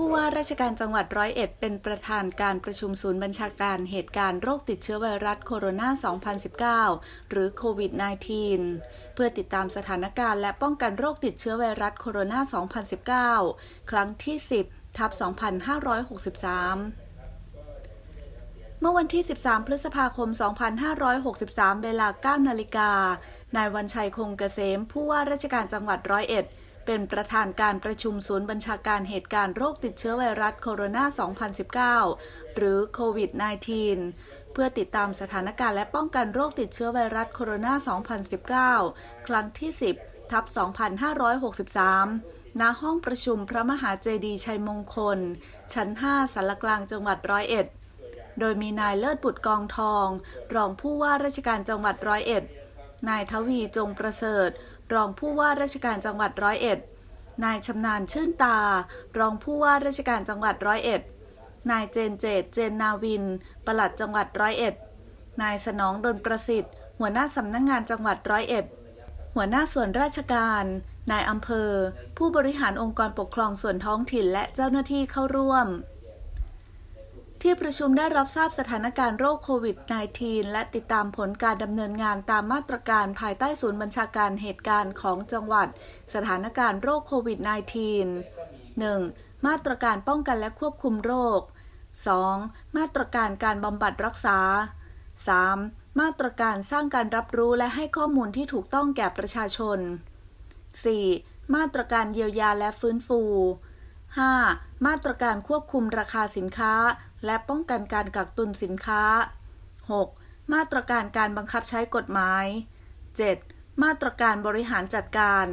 ผู้ว่าราชการจังหวัดร้อยเอ็ดเป็นประธานการประชุมศูนย์บัญชาการเหตุการณ์โรคติดเชื้อไวรัสโคโรนา 2019 หรือโควิด -19 เพื่อติดตามสถานการณ์และป้องกันโรคติดเชื้อไวรัสโคโรนา 2019 ครั้งที่ 10 ทับ 2563เมื่อวันที่ 13 พฤษภาคม 2563 เวลา 9 นาฬิกา นายวันชัยคงเกษม ผู้ว่าราชการจังหวัดร้อยเอ็ด เป็นประธานการประชุมศูนย์บัญชาการเหตุการณ์โรคติดเชื้อไวรัสโคโรนา 2019 หรือโควิด -19 เพื่อติดตามสถานการณ์และป้องกันโรคติดเชื้อไวรัสโคโรนา 2019 ครั้งที่ 10 ทับ 2563 ณ ห้องประชุมพระมหาเจดีย์ชัยมงคล ชั้น 5สารกลางจังหวัดร้อยเอ็ด โดยมีนายเลิศบุตรกองทอง รองผู้ว่าราชการจังหวัดร้อยเอ็ดนายทวีจงประเสริฐ รองผู้ว่าราชการจังหวัดร้อยเอ็ดนายชำนาญชื่นตา รองผู้ว่าราชการจังหวัดร้อยเอ็ดนายเจนเจตเจนนาวิน ปลัดจังหวัดร้อยเอ็ดนายสนองดลประสิทธิ์ หัวหน้าสำนักงงานจังหวัดร้อยเอ็ดหัวหน้าส่วนราชการ นายอำเภอ ผู้บริหารองค์กรปกครองส่วนท้องถิ่นและเจ้าหน้าที่เข้าร่วม ที่ประชุมได้รับทราบสถานการณ์โรคโควิด -19 และติดตามผลการดำเนินงานตามมาตรการภายใต้ศูนย์บัญชาการเหตุการณ์ของจังหวัด สถานการณ์โรคโควิด -19 1. มาตรการป้องกันและควบคุมโรค 2. มาตรการการบำบัดรักษา 3. มาตรการสร้างการรับรู้และให้ข้อมูลที่ถูกต้องแก่ประชาชน 4. มาตรการเยียวยาและฟื้นฟู 5. มาตรการควบคุมราคาสินค้า และป้องกันการกักตุนสินค้า 6. มาตรการการบังคับใช้กฎหมาย 7. มาตรการบริหารจัดการ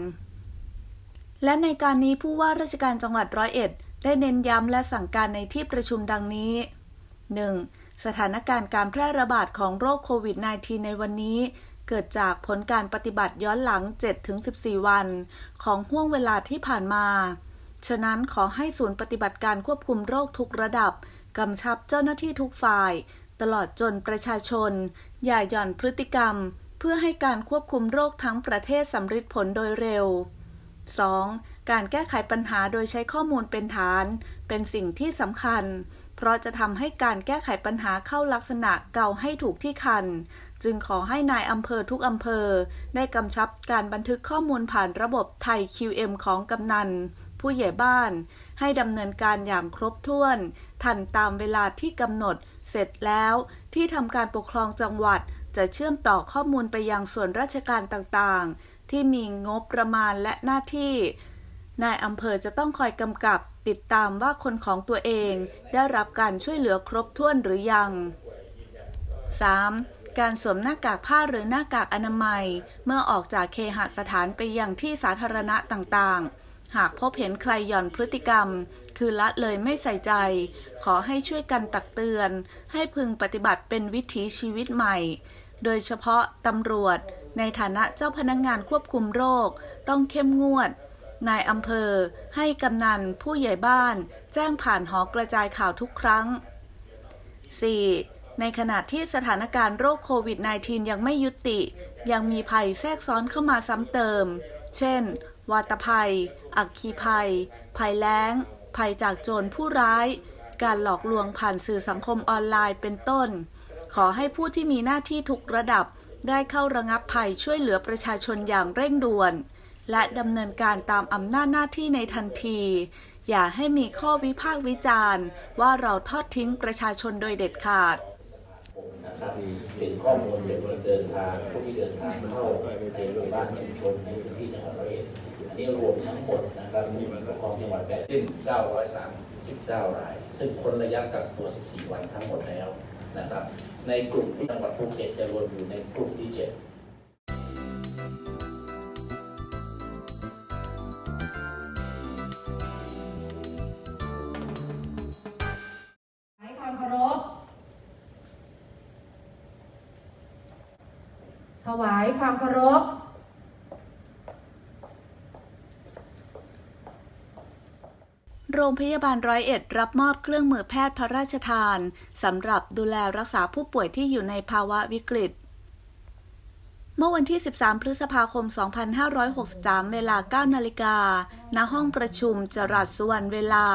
และในการนี้ผู้ว่าราชการจังหวัดร้อยเอ็ดได้เน้นย้ำและสั่งการในที่ประชุมดังนี้ 1. สถานการณ์การแพร่ระบาดของโรคโควิด -19 ในวันนี้ เกิดจากผลการปฏิบัติย้อนหลัง 7-14 วัน ของห่วงเวลาที่ผ่านมา ฉะนั้นขอให้ศูนย์ปฏิบัติการควบคุมโรคทุกระดับ กำชับเจ้าหน้าที่ทุกฝ่าย ตลอดจนประชาชน อย่าหย่อนพฤติกรรม เพื่อให้การควบคุมโรคทั้งประเทศสำเร็จผลโดยเร็ว 2. การแก้ไขปัญหาโดยใช้ข้อมูลเป็นฐาน เป็นสิ่งที่สำคัญ เพราะจะทำให้การแก้ไขปัญหาเข้าลักษณะเก่าให้ถูกที่คัน จึงขอให้นายอำเภอทุกอำเภอ ได้กำชับการบันทึกข้อมูลผ่านระบบไทย QM ของกำนัน ผู้ใหญ่บ้านให้ดำเนินการอย่างครบถ้วน ทันตามเวลาที่กำหนด เสร็จแล้วที่ทำการปกครองจังหวัด จะเชื่อมต่อข้อมูลไปยังส่วนราชการต่างๆ ที่มีงบประมาณและหน้าที่ นายอำเภอจะต้องคอยกำกับติดตามว่าคนของตัวเอง ได้รับการช่วยเหลือครบถ้วนหรือยัง 3. การสวมหน้ากากผ้าหรือหน้ากากอนามัย เมื่อออกจากเคหสถานไปยังที่สาธารณะต่างๆ หากพบเห็นใครหย่อนพฤติกรรม คือละเลยไม่ใส่ใจ ขอให้ช่วยกันตักเตือน ให้พึงปฏิบัติเป็นวิถีชีวิตใหม่ โดยเฉพาะตำรวจ ในฐานะเจ้าพนักงงานควบคุมโรค ต้องเข้มงวด นายอำเภอ ให้กำนันผู้ใหญ่บ้าน แจ้งผ่านหอกระจายข่าวทุกครั้ง 4. ในขณะที่สถานการณ์โรคโควิด -19 ยังไม่ยุติ ยังมีภัยแทรกซ้อนเข้ามาซ้ำเติม เช่น วาตภัย อักคีภัย ภัยแล้ง ภัยจากโจรผู้ร้าย การหลอกลวงผ่านสื่อสังคมออนไลน์เป็นต้น ขอให้ผู้ที่มีหน้าที่ทุกระดับได้เข้าระงับภัยช่วยเหลือประชาชนอย่างเร่งด่วน และดำเนินการตามอำนาจหน้าที่ในทันที อย่าให้มีข้อวิพากษ์วิจารณ์ ว่าเราทอดทิ้งประชาชนโดยเด็ดขาด นะครับเป็นข้อมูลเป็นคนเดินทางผู้ที่เดินทางเข้าในหมู่บ้านชุมชนในพื้นที่จังหวัดร้อยเอ็ดอันนี้รวมทั้งหมดนะครับมีปกครองจังหวัดแปดสิ้น939ราย ซึ่งคนระยะกักตัว 14 วันทั้งหมดแล้วนะครับ ในกลุ่มที่จังหวัดภูเก็ตจะรวมอยู่ในกลุ่มที่ 7 ถวายความเคารพโรงพยาบาลร้อยเอ็ดรับมอบเครื่องมือแพทย์พระราชทานสำหรับดูแลรักษาผู้ป่วยที่อยู่ในภาวะวิกฤต เมื่อวันที่ 13 พฤษภาคม 2563 เวลา 9 นาฬิกา ณ ห้องประชุมจรัสสุวรรณเวลา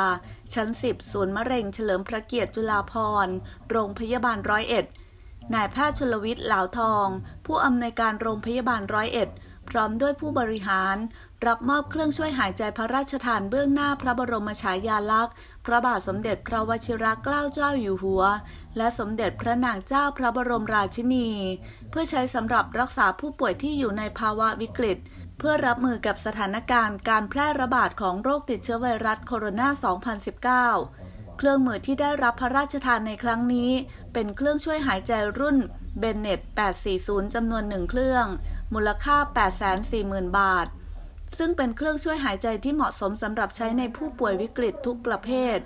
ชั้น 10 ศูนย์มะเร็งเฉลิมพระเกียรติจุฬาภรณ์ โรงพยาบาลร้อยเอ็ด นายแพทย์ชลวิทย์เหลาทอง ผู้อำนวยการโรงพยาบาลร้อยเอ็ด พร้อมด้วยผู้บริหาร รับมอบเครื่องช่วยหายใจพระราชทานเบื้องหน้าพระบรมฉายาลักษณ์ พระบาทสมเด็จพระวชิรเกล้าเจ้าอยู่หัว และสมเด็จพระนางเจ้าพระบรมราชินี เพื่อใช้สำหรับรักษาผู้ป่วยที่อยู่ในภาวะวิกฤตเพื่อรับมือกับสถานการณ์การแพร่ระบาดของโรคติดเชื้อไวรัสโคโรนา 2019 เครื่องมือที่ได้รับพระราชทานในครั้งนี้ เป็นเครื่องช่วยหายใจรุ่นเบนเน็ต840 จำนวนหนึ่งเครื่อง มูลค่า 840,000 บาท ซึ่งเป็นเครื่องช่วยหายใจที่เหมาะสมสำหรับใช้ในผู้ป่วยวิกฤตทุกประเภท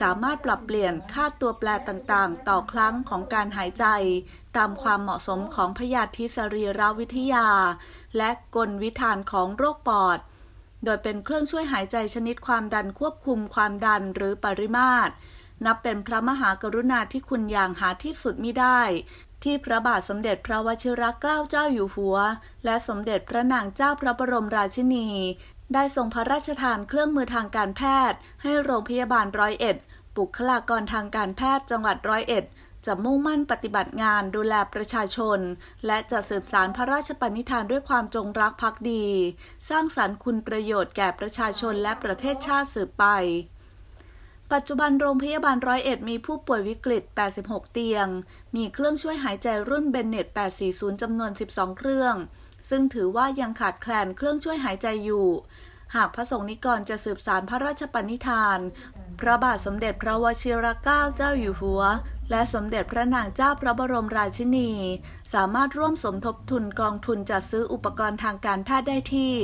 สามารถปรับเปลี่ยนค่าตัวแปรต่างๆ ต่อครั้งของการหายใจ ตามความเหมาะสมของพยาธิสรีรวิทยา และกลวิธานของโรคปอด โดยเป็นเครื่องช่วยหายใจชนิดความดันควบคุมความดันหรือปริมาตร นับเป็นพระมหากรุณาธิคุณอย่างหาที่สุดมิได้ ที่พระบาทสมเด็จพระวชิรเกล้าเจ้าอยู่หัว และสมเด็จพระนางเจ้าพระบรมราชินี ได้ทรงพระราชทานเครื่องมือทางการแพทย์ ให้โรงพยาบาลร้อยเอ็ดบุคลากรทางการแพทย์จังหวัดร้อยเอ็ด จะมุ่งมั่นปฏิบัติงานดูแลประชาชน และจะสืบสารพระราชปณิธานด้วยความจงรักภักดี สร้างสรรค์คุณประโยชน์แก่ประชาชนและประเทศชาติสืบไป ปัจจุบันโรงพยาบาลร้อยเอ็ดมีผู้ป่วยวิกฤต 86 เตียง มีเครื่องช่วยหายใจรุ่นเบนเน็ต 840 จำนวน 12 เครื่อง ซึ่งถือว่ายังขาดแคลนเครื่องช่วยหายใจอยู่ หากพระสงฆ์นิกรจะสืบสารพระราชปณิธาน พระบาทสมเด็จพระวชิรเกล้าเจ้าอยู่หัว และสมเด็จพระนางเจ้าพระบรมราชินี สามารถร่วมสมทบทุนกองทุนจัดซื้ออุปกรณ์ทางการแพทย์ได้ที่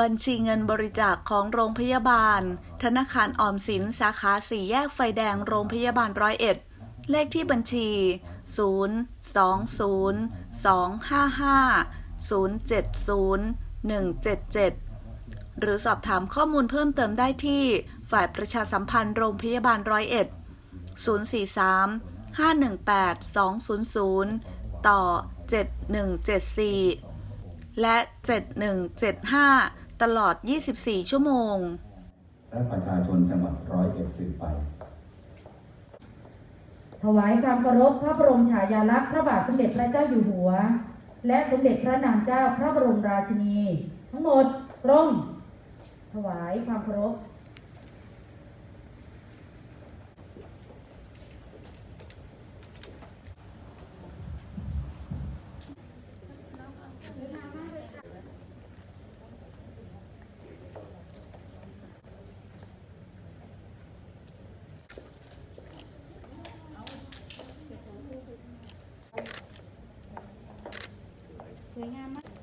บัญชีเงินบริจาคของโรงพยาบาล ธนาคารออมสินสาขาสี่แยกไฟแดงโรงพยาบาลร้อยเอ็ดเลขที่บัญชี 0 2 0 2 5 5 0 7 0 1 7 7 หรือสอบถามข้อมูลเพิ่มเติมได้ที่ฝ่ายประชาสัมพันธ์โรงพยาบาลร้อยเอ็ด043 518 200 ต่อ 7174 และ 7175 ตลอด 24 ชั่วโมง และประชาชนจังหวัดร้อยเอ็ดสืบไปถวายความเคารพพระบรมฉายาลักษณ์พระบาทสมเด็จพระเจ้าอยู่หัว และสมเด็จพระนางเจ้าพระบรมราชินี ทั้งหมดตรง ถวายความเคารพ สวยงามมาก